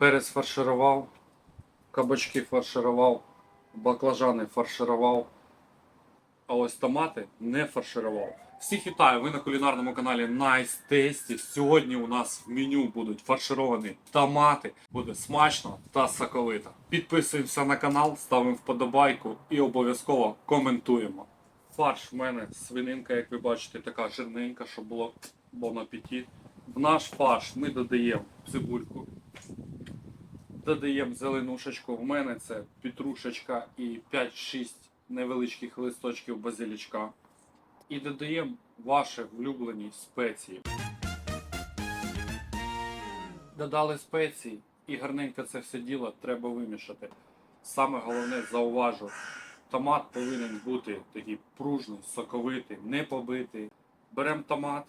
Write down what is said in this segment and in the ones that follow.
Перець фарширував, кабачки фарширував, баклажани фарширував, а ось томати не фарширував. Всіх вітаю! Ви на кулінарному каналі Nice Tasty. Сьогодні у нас в меню будуть фаршировані томати. Буде смачно та соковито. Підписуємося на канал, ставимо вподобайку і обов'язково коментуємо. Фарш в мене свининка, як ви бачите, така жирненька, щоб було бон апетит. В наш фарш ми додаємо цибульку, додаємо зеленушечку. В мене це петрушечка і 5-6 невеличких листочків базилічка. І додаємо ваші улюблені спеції. Додали спеції і гарненько це все діло треба вимішати. Саме головне зауважу, томат повинен бути такий пружний, соковитий, не побитий. Беремо томат,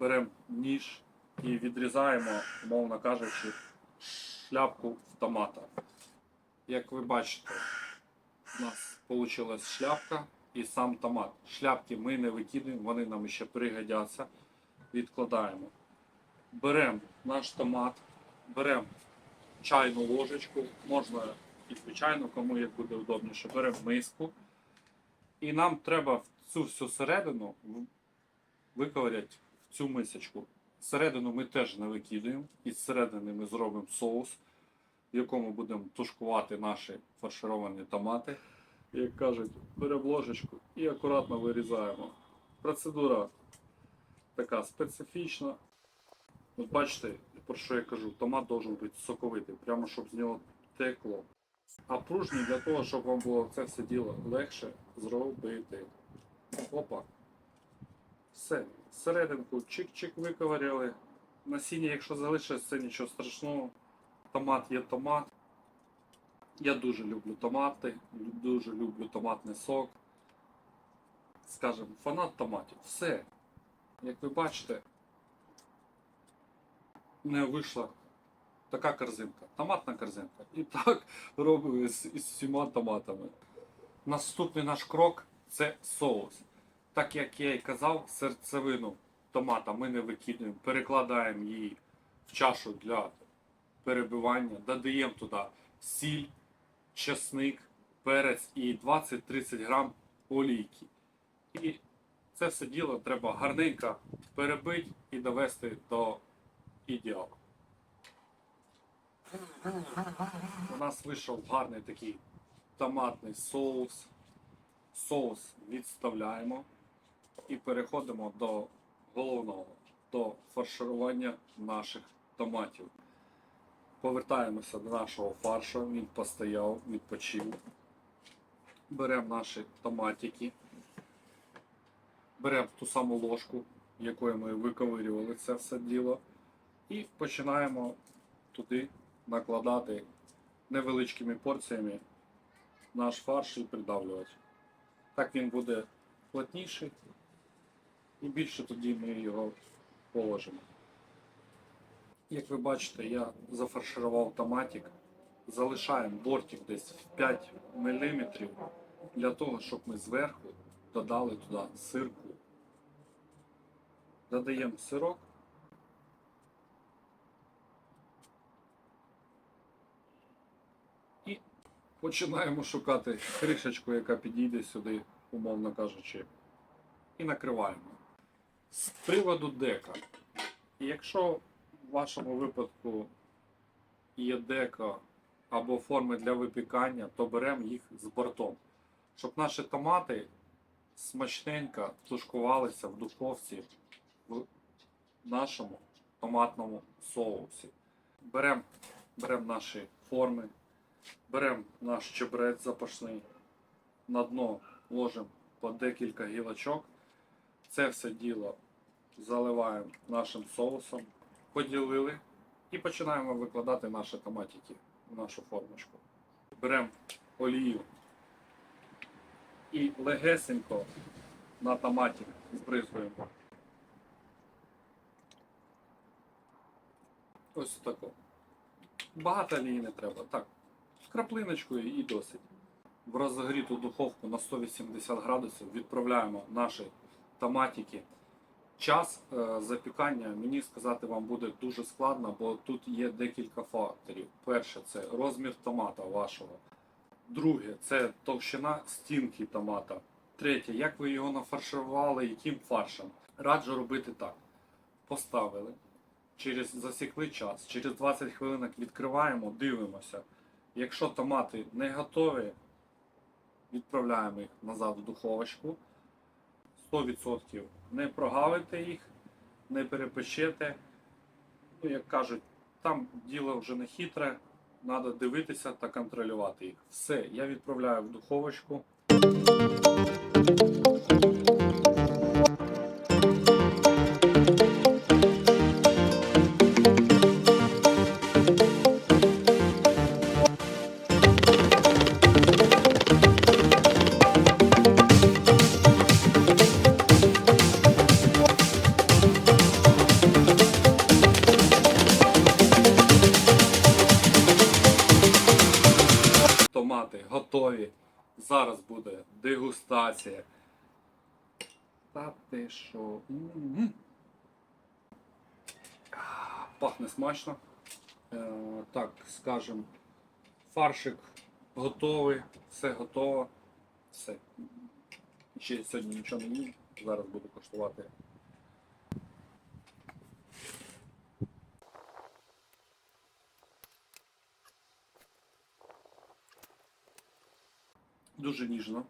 беремо ніж і відрізаємо, мовно кажучи, шляпку в томата. Як ви бачите, у нас вийшла шляпка і сам томат. Шляпки ми не викидаємо, вони нам ще пригодяться. Відкладаємо. Беремо наш томат, беремо чайну ложечку, можна і звичайно, кому як буде удобніше, беремо миску. І нам треба в цю всю середину виковиряти в цю мисочку. Середину ми теж не викидаємо. Із середини ми зробимо соус, в якому будемо тушкувати наші фаршировані томати. Як кажуть, беремо ложечку і акуратно вирізаємо. Процедура така специфічна. От бачите, про що я кажу, томат має бути соковитий, прямо щоб з нього текло. А пружний для того, щоб вам було це все діло легше зробити. Опа. Все. Серединку чик-чик виковаряли. Насіння, якщо залишиться, нічого страшного. Томат є томат. Я дуже люблю томати, дуже люблю томатний сок. Скажем, фанат томатів. Все. Як ви бачите, не вийшла така корзинка, томатна корзинка. І так робимо із, із всіма томатами. Наступний наш крок це соус. Так як я і казав, серцевину томата ми не викидаємо, перекладаємо її в чашу для перебивання, додаємо туди сіль, чесник, перець і 20-30 грам олійки. І це все діло треба гарненько перебити і довести до ідеалу. У нас вийшов гарний такий томатний соус. Соус відставляємо і переходимо до головного, до фарширування наших томатів. Повертаємося до нашого фаршу, він постояв, відпочив. Беремо наші томатики, беремо ту саму ложку, якою ми виковирювали це все діло, і починаємо туди накладати невеличкими порціями наш фарш і придавлювати. Так він буде плотніший і більше тоді ми його положимо. Як ви бачите, я зафарширував томатик. Залишаємо бортик десь в 5 мм для того, щоб ми зверху додали туди сирку. Додаємо сирок. І починаємо шукати кришечку, яка підійде сюди, умовно кажучи, і накриваємо. З приводу дека. Якщо в вашому випадку є дека або форми для випікання, то беремо їх з бортом, щоб наші томати смачненько тушкувалися в духовці в нашому томатному соусі. Беремо берем наші форми, беремо наш чебрець запашний, на дно ложимо по декілька гілочок. Це все діло заливаємо нашим соусом, поділили і починаємо викладати наші томатики в нашу формочку. Беремо олію і легесенько на томаті збризуємо. Ось тако. Багато олії не треба. Так, краплиночкою і досить. В розогріту духовку на 180 градусів відправляємо наші томатики Час е, запікання мені сказати вам буде дуже складно, бо тут є декілька факторів. Перше, це розмір томата вашого. Друге, це товщина стінки томата. Третє, як ви його нафарширували, яким фаршем. Раджу робити так. Поставили, через засікли час, через 20 хвилин відкриваємо, дивимося. Якщо томати не готові, відправляємо їх назад в духовочку. 100% не прогавите їх, не перепечете. Ну, як кажуть, там діло вже не хитре, треба дивитися та контролювати їх. Все, я відправляю в духовочку. Готові. Зараз буде дегустація. Та ти що? М-м. А, Пахне смачно. Е, так, скажем, фаршик готовий, все готово. Все. Ще сьогодні нічого не їм. Зараз буду коштувати. Дуже ніжно.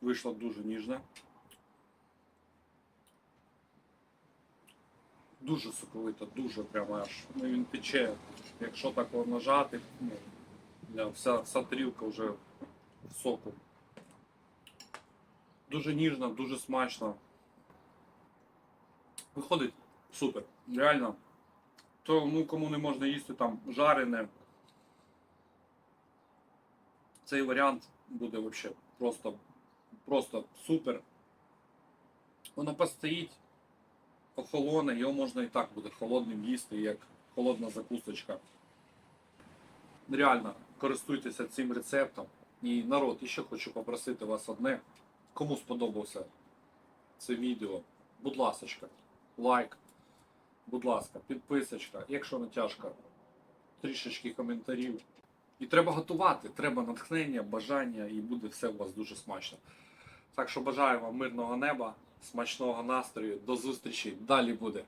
Вийшло дуже ніжно. Дуже соковито, дуже прямо аж. Ну він тече. Якщо так його нажати, ну, вся, вся тарілка вже в соку. Дуже ніжно, дуже смачно. Виходить супер. Реально. Тому кому не можна їсти там жарене. Цей варіант буде вообще просто, просто супер. Воно постоїть, охолоне, його можна і так буде холодним їсти, як холодна закусочка. Реально, користуйтеся цим рецептом. І народ, і ще хочу попросити вас одне. Кому сподобався це відео, будь ласочка, лайк, будь ласка, підписочка, якщо не тяжко, трішечки коментарів. І треба готувати, треба натхнення, бажання, і буде все у вас дуже смачно. Так що бажаю вам мирного неба, смачного настрою, до зустрічі. Далі буде.